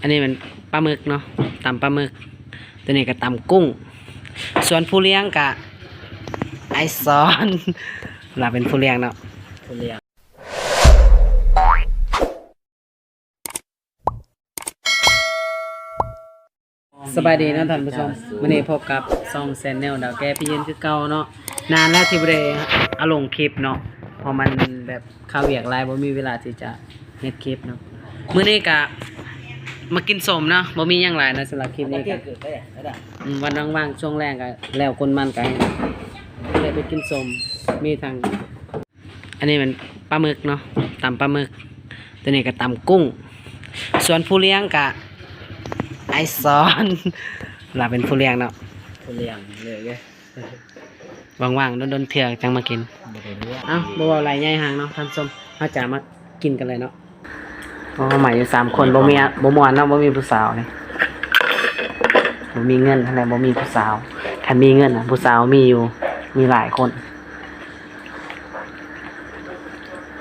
อันนี้เป็นปลาหมึกเนาะตำปลาหมึก ตัวนี้ก็ตำกุ้ง ส่วนผู้เลี้ยงกะไอซอนเราเป็นผู้เลี้ยงเนาะผู้เลี้ยงสบายดีนะท่านผู้ชมวันนี้พบกับซองแซนแนลดาวแก้พี่ยืนคือเก่าเนาะนานแล้วที่บ่ได้อาลงคลิปเนาะพอมันแบบข้าวเวียกหลายบ่มีเวลาที่จะเฮ็ดคลิปเนาะมื้อนี้ก็ มากินสมเนาะบ่มีหยังหลายนะสำหรับคลิปนี้ก็อืมวันว่างๆช่วงแรกก็แล้วคนมันกันเลยไปกินสมมีทาง อันนี้เป็นปลาหมึกเนาะตำปลาหมึก ตัวนี้ก็ตำกุ้ง ส่วนผู้เลี้ยงกะไอซอนเราเป็นผู้เลี้ยงเนาะผู้เลี้ยงเลยไงว่างๆโดนๆเถื่อจังมากินบ่ได้เลี้ยงเอ้าบ่เว้าไรใหญ่ห่างเนาะท่านผู้ชมเราจะมากินกันเลยเนาะ เพราะว่าหมายอยู่สามคนบ่มีอะบ่ม่วนเนาะบ่มีผู้สาวนี่บ่มีเงินเท่าไหร่บ่มีผู้สาวคันมีเงินน่ะผู้สาวมีอยู่มีหลายคน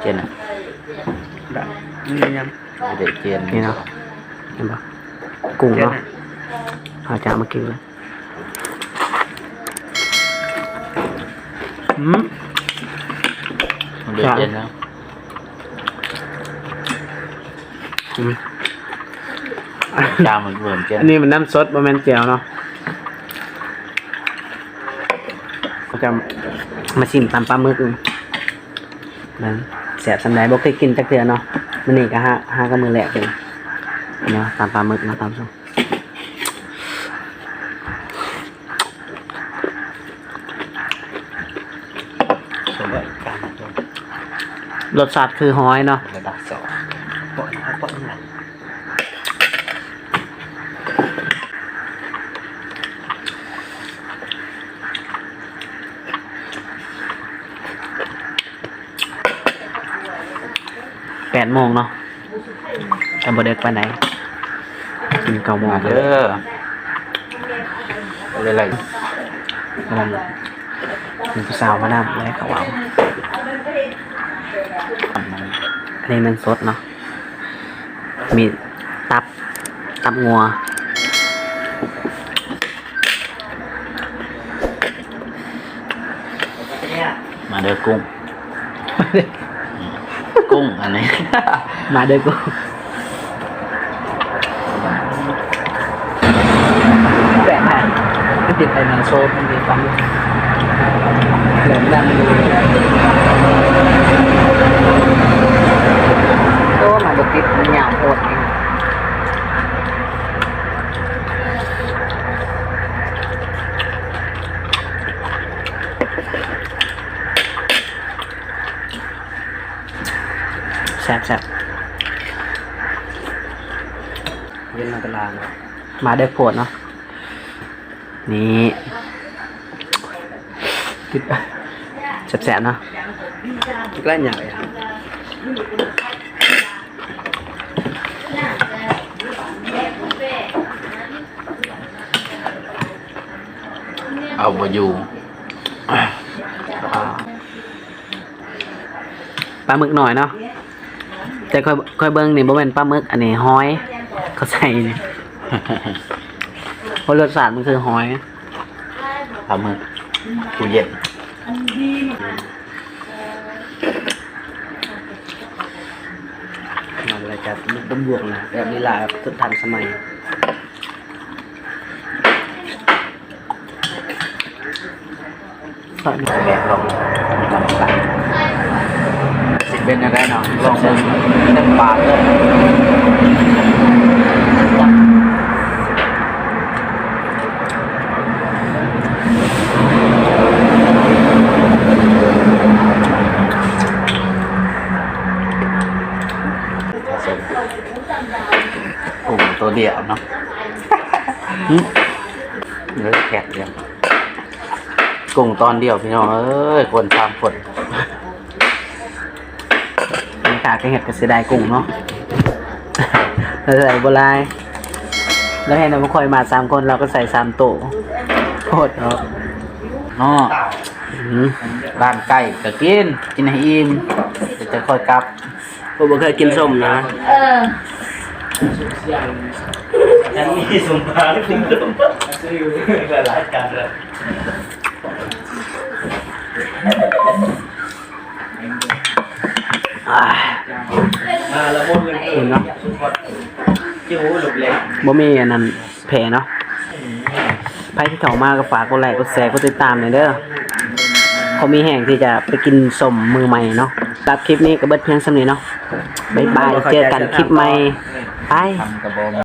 เจนอะนี่ยังบ่ได้เจนนี่เนาะเห็นปะกุ้งเนาะเราจะเอามากินเลยอืมบ่ได้เจนแล้ว อืมจามันเบิ่มเจนอันนี้มันน้ำซดบะแมนเจียวเนาะเราจะมาชิมตำปลาหมึกนั่นแสบสันไดบ่เคยกินจักเทื่อเนาะมันนี่ก็ห้าห้ากับมือแหลกเลยเนาะตำปลาหมึกเนาะตำส้มสมบัติการตัวรสชาติคือหอยเนาะ ระดับสองปล่อยเอาปล่อยหน่อย แปดโมงเนาะแต่บ่เด็กไปไหนกินเก้าโมงมาเลเด้ยออะไรกำลังมีผู้สาวมานั่งเลยเขาเอาทำมันอันนี้มันสดเนาะ มีตับ ตับงัวมาเด้อกุ้ง กุ้งอันนี้มาเด้อกูแปะนะก็ติดไปมันโซฟมันดีฟังเหลืองดำเลยโอ้มาบติดมันยาวโคตรเอง แซ่บแซ่บเย็นมาตลาดมาเด้อโพดเนาะนี่ติดแซ่บๆเนาะใกล้ใหญ่เอาบ่อยู่ปลาหมึกหน่อยเนาะ แต่ค่อยค่อยเบิ้งนี่บ่แม่นปลาหมึกอันนี้ห้อย เขาใส่นี่เพราะรสชาติมันคือห้อยปลาหมึกกูเย็นงานอะไรจะมุกดมบวกนะแบบลีลาแบบสุดทันสมัยแบกลงลำตัดสิเป็นอะไรเนาะลองเส้นเส้น ปากเลยโอ้โหตัวเดียวเนาะเหลือแขกเดียวกุ้งตอนเดียวพี่น้องเอ้ยคนทำคนมี ขาก็เห็ดกับเสียดายกุ้งเนาะแล้วใส่โบรายแล้วให้น้ำคอยมาสามคนเราก็ใส่สามโต๊ะโคตรเนาะเนาะอืมร้านไก่ก็กิน กินให้อิ่มเดี๋ยวจะค่อยกลับผมบ่เคยกินส้มนะเออฉันมีสมภารคุ้มดมหลายการเลยอ่า มาล้วหมดเลยเห็นเนาะจิ้วหลุดเลยบ่มีอันนั้นแผลเนาะใครที่เขามาก็ฝากกดไลค์กดแชร์กดติดตามหน่อยเด้อเขามีแห่งที่จะไปกินสมมือใหม่เนาะรับคลิปนี้ก็เบิดเพียงสำนี้เนาะบ๊ายบายเจอกันคลิปใหม่ไป